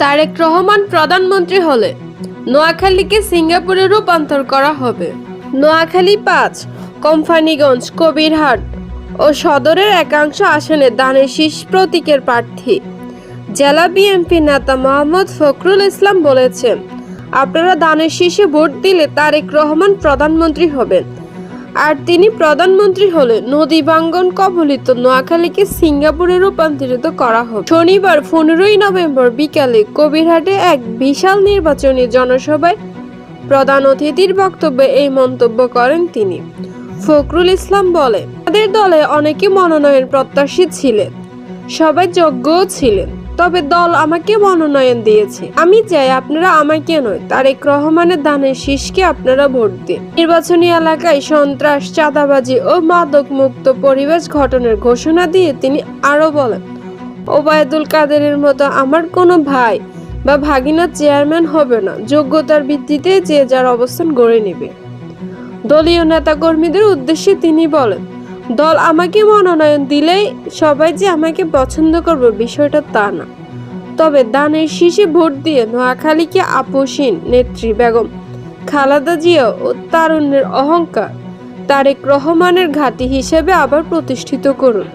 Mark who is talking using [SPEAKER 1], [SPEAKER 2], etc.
[SPEAKER 1] তারেক রহমান প্রধানমন্ত্রী হলে নোয়াখালীকে সিঙ্গাপুরে রূপান্তর করা হবে। নোয়াখালী পাঁচ, কোম্পানিগঞ্জ, কবিরহাট ও সদরের একাংশ আসনে দানের শীষ প্রতীকের প্রার্থী। জেলা বিএনপি নেতা মোহাম্মদ ফখরুল ইসলাম বলেছেন, আপনারা দানের শীষে ভোট দিলে তারেক রহমান প্রধানমন্ত্রী হবেন। আর তিনি প্রধানমন্ত্রী হলে নদী ভাঙ্গন কবলিত নোয়াখালীকে সিঙ্গাপুরে রূপান্তরিত করা হবে। শনিবার পনেরোই নভেম্বর বিকালে কবিরহাটে এক বিশাল নির্বাচনী জনসভায় প্রধান অতিথির বক্তব্যে এই মন্তব্য করেন তিনি। ফখরুল ইসলাম বলে তাদের দলে অনেকে মনোনয়ন প্রত্যাশী ছিলেন, সবাই যোগ্যও ছিলেন। তবে দল আমাকে মনোনয়ন দিয়েছে। আমি চাই আপনারা আমাকে নয়, তারেক রহমানের দানের শীষকে আপনারা ভোট দিন। নির্বাচনী এলাকায় সন্ত্রাস, চাঁদাবাজি ও মাদক মুক্ত পরিবেশ গঠনের ঘোষণা দিয়ে তিনি আরও বলেন, ওবায়দুল কাদেরের মতো আমার কোনো ভাই বা ভাগিনা চেয়ারম্যান হবে না। যোগ্যতার ভিত্তিতে যে যার অবস্থান গড়ে নেবে। দলীয় নেতাকর্মীদের উদ্দেশ্যে তিনি বলেন দল আমাকে মনোনয়ন দিলেই সবাই যে আমাকে পছন্দ করবে বিষয়টা তা না। তবে দানের শীষে ভোট দিয়ে নোয়াখালীকে আপোষীন নেত্রী বেগম খালাদা জিয়া ও তারুণ্যের অহংকার তারেক রহমানের ঘাঁটি হিসেবে আবার প্রতিষ্ঠিত করুন।